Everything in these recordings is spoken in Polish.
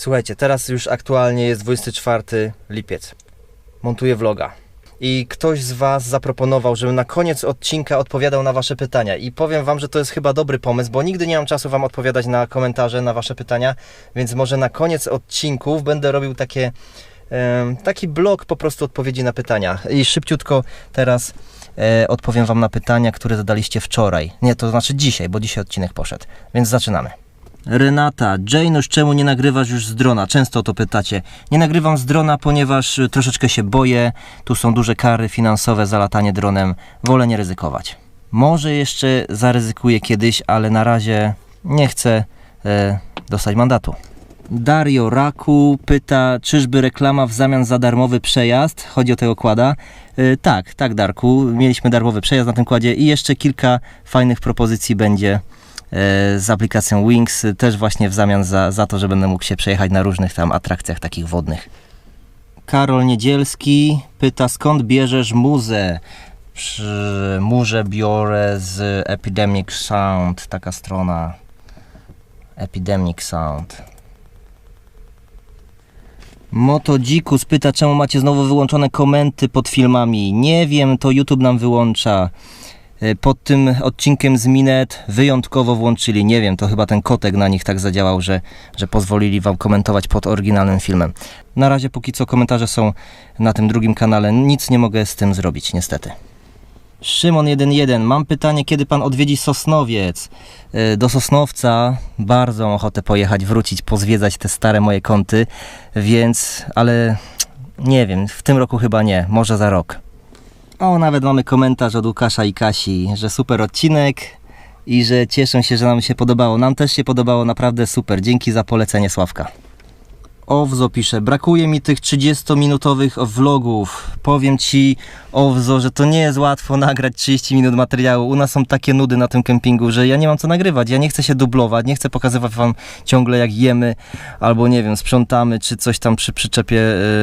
Słuchajcie, teraz już aktualnie jest 24 lipiec. Montuję vloga. I ktoś z Was zaproponował, żebym na koniec odcinka odpowiadał na Wasze pytania. I powiem Wam, że to jest chyba dobry pomysł, bo nigdy nie mam czasu Wam odpowiadać na komentarze, na Wasze pytania. Więc może na koniec odcinków będę robił takie, taki blok po prostu odpowiedzi na pytania. I szybciutko teraz e, odpowiem Wam na pytania, które zadaliście wczoraj. Nie, to znaczy dzisiaj, bo dzisiaj odcinek poszedł. Więc zaczynamy. Renata, Janusz, czemu nie nagrywasz już z drona? Często o to pytacie. Nie nagrywam z drona, ponieważ y, troszeczkę się boję. Tu są duże kary finansowe za latanie dronem. Wolę nie ryzykować. Może jeszcze zaryzykuję kiedyś, ale na razie nie chcę e, dostać mandatu. Dario Raku pyta, czyżby reklama w zamian za darmowy przejazd? Chodzi o tego kłada. E, tak, tak Darku, mieliśmy darmowy przejazd na tym kładzie i jeszcze kilka fajnych propozycji będzie e, z aplikacją Wings, e, też właśnie w zamian za, za to, że będę mógł się przejechać na różnych tam atrakcjach takich wodnych. Karol Niedzielski pyta, skąd bierzesz muzę? Przy murze biorę z Epidemic Sound, taka strona. Epidemic Sound. Motodzikus pyta, czemu macie znowu wyłączone komenty pod filmami. Nie wiem, to YouTube nam wyłącza. E, Pod tym odcinkiem z Minet wyjątkowo włączyli. Nie wiem, to chyba ten kotek na nich tak zadziałał, że, że pozwolili wam komentować pod oryginalnym filmem. Na razie póki co komentarze są na tym drugim kanale. Nic nie mogę z tym zrobić, niestety. Szymon11, mam pytanie, kiedy pan odwiedzi Sosnowiec? E, Do Sosnowca bardzo ochotę pojechać, wrócić, pozwiedzać te stare moje kąty, więc, ale nie wiem, w tym roku chyba nie, może za rok. O, nawet mamy komentarz od Łukasza i Kasi, że super odcinek i że cieszą się, że nam się podobało. Nam też się podobało, naprawdę super. Dzięki za polecenie Sławka. Owzo pisze, brakuje mi tych 30-minutowych vlogów. Powiem ci, Owzo, że to nie jest łatwo nagrać 30 minut materiału. U nas są takie nudy na tym kempingu, że ja nie mam co nagrywać. Ja nie chcę się dublować, nie chcę pokazywać wam ciągle jak jemy, albo nie wiem, sprzątamy, czy coś tam przy przyczepie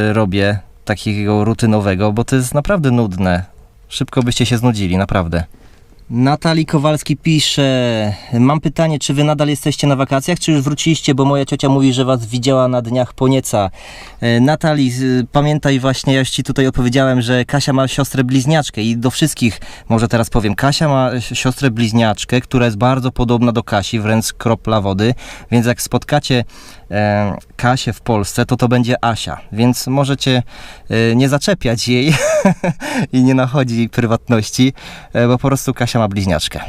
y, robię, takiego rutynowego, bo to jest naprawdę nudne. Szybko byście się znudzili, naprawdę. Natalii Kowalski pisze: Mam pytanie, czy wy nadal jesteście na wakacjach, czy już wróciliście, bo moja ciocia mówi, że was widziała na dniach Ponieca. E, Natalii, pamiętaj właśnie, ja już ci tutaj opowiedziałem, że Kasia ma siostrę bliźniaczkę i do wszystkich może teraz powiem. Kasia ma si- siostrę bliźniaczkę, która jest bardzo podobna do Kasi, wręcz kropla wody, więc jak spotkacie e, Kasię w Polsce, to to będzie Asia, więc możecie e, nie zaczepiać jej i nie nachodzi prywatności, e, bo po prostu Kasia ma bliźniaczkę.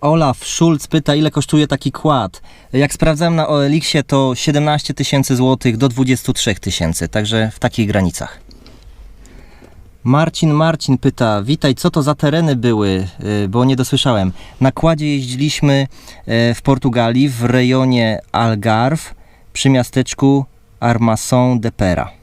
Olaf Schulz pyta, ile kosztuje taki kład. Jak sprawdzałem na OLX-ie, to 17 tysięcy złotych do 23 tysięcy, także w takich granicach. Marcin Marcin pyta, witaj, co to za tereny były, Y, bo nie dosłyszałem. Na kładzie jeździliśmy e, w Portugalii, w rejonie Algarve, przy miasteczku Armação de Pera.